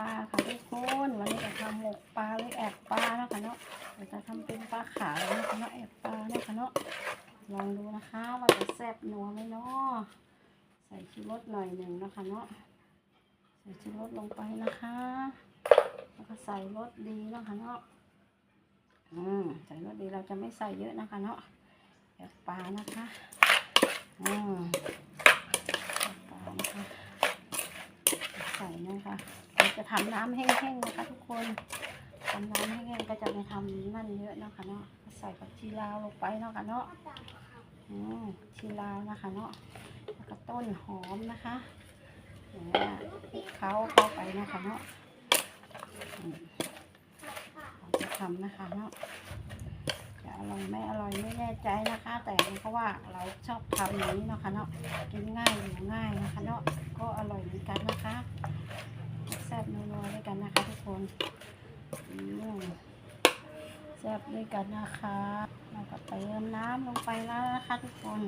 ปลาค่ะทุกคนวันนี้จะทำหมกปลาหรือแอบปลาเนาะค่ะเนาะจะทำเป็นปลาขาวนะคะเนาะแอบปลาเนาะค่ะเนาะลองดูนะคะว่าจะแซ่บนัวไหมเนาะใส่ชูรสหน่อยหนึ่งเนาะคะเนาะใส่ชูรสลงไปนะคะ แล้วก็ใส่รสดีเนาะค่ะเนาะอืมใส่รสดีเราจะไม่ใส่เยอะนะคะเนาะแอบปลานะคะอืมแอบปลานะคะ ใส่นะคะเราจะ ทำน้ำแห้งๆนะคะทุกคนทำน้ำแห้งๆก็จะไม่ทำนั่นเยอะนะคะเนาะใส่ผักชีลาวลงไปเนาะค่ะเนาะอืมชีลาวนะคะเนาะแล้วก็ต้นหอมนะคะเนี่ยคลุกเคล้าเข้าไปนะคะเนาะจะทำนะคะเนาะจะอร่อยไม่อร่อยไม่แน่ใจนะคะ แต่เพราะว่าเราชอบทำอย่างนี้เนาะค่ะเนาะกินง่ายอยู่ง่ายนะคะเนาะก็อร่อยเหมือนกันนะคะ แซ่บนัวๆด้วยกันนะคะทุกคนแซ่บด้วยกันนะคะเราก็เติมน้ำลงไปแล้วนะคะทุกคน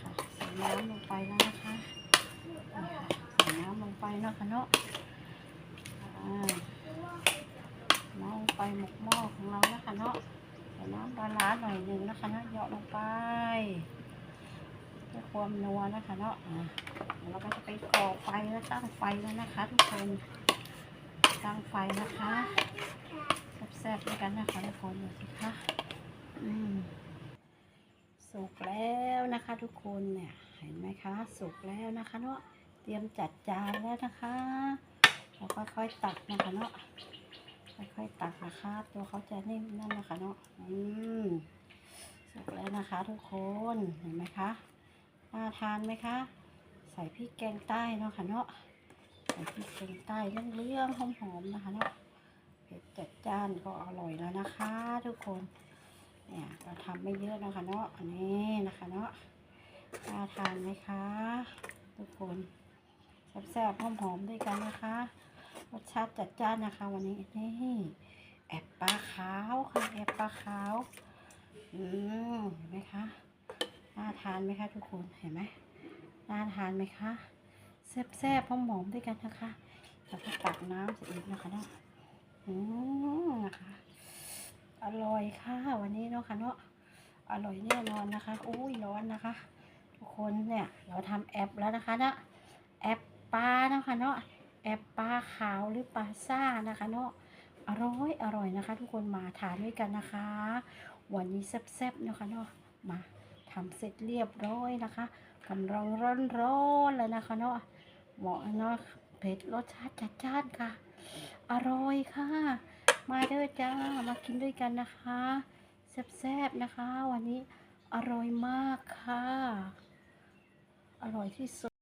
ค่ะใส่น้ำลงไปแล้วนะคะใส่น้ำลงไปเนาะค่ะเนาะน้ำลงไปหมกหม้อของเรานะคะเนาะใส่น้ำปลาร้าหน่อยหนึ่งนะคะเนาะเหยาะลงไป ความนัวนะคะเนาะอ่าเดี๋ยวเราก็จะไปก่อไฟแล้วตั้งไฟแล้วนะคะ ทุกคนตั้งไฟนะคะแซ่บๆด้วยกันนะคะทุกคนดูสิคะอืมสุกแล้วนะคะทุกคนเนี่ยเห็นไหมคะสุกแล้วนะคะเนาะเตรียมจัดจานแล้วนะคะเราก็ค่อยๆตักนะคะเนาะค่อยๆตักนะคะ ตัวเขาจะนิ่มนั่นนะคะเนาะอืมสุกแล้วนะคะทุกคนเห็นไหมคะ น่าทานไหมคะ ใส่พริกแกงใต้เนาะค่ะเนาะใส่พริกแกงใต้เรื่องๆหอมๆนะคะเนาะเผ็ดจัดจ้านก็อร่อยแล้วนะคะ ทุกคนเนี่ยเราทำไม่เยอะนะคะเนาะอันนี้นะคะเนาะน่าทานไหมคะ ทุกคนแซ่บๆหอมๆด้วยกันนะคะรสชาติจัดจ้านนะคะ วันนี้นี่แอบปลาขาวค่ะแอบปลาขาว อืมเห็นไหมคะ ทานไหมคะทุกคนเห็นไหมน่าทานไหมคะแซ่บๆหอมด้วยกันนะคะแล้วก็ตักน้ำใส่อีกนะคะเนาะอืมนะคะอร่อยค่ะ วันนี้เนาะค่ะเนาะอร่อยแน่นอนนะคะอุ้ยร้อนนะคะ ทุกคนเนี่ยเราทำแอปแล้วนะคะเนาะแอปปลาเนาะค่ะเนาะแอปปลาขาวหรือปลาซ่านะคะเนาะอร่อยอร่อยนะคะ ทุกคนมาทานด้วยกันนะคะ วันนี้แซ่บๆเนาะค่ะเนาะมา ทำเสร็จเรียบร้อยนะคะกำลังร้อนๆเลยนะคะเนาะเหมาะเนาะเผ็ดรสชาติจัดจ้านค่ะ อร่อยค่ะ มาเด้อจ้ามากินด้วยกันนะคะแซ่บๆนะคะ วันนี้อร่อยมากค่ะ อร่อยที่สุด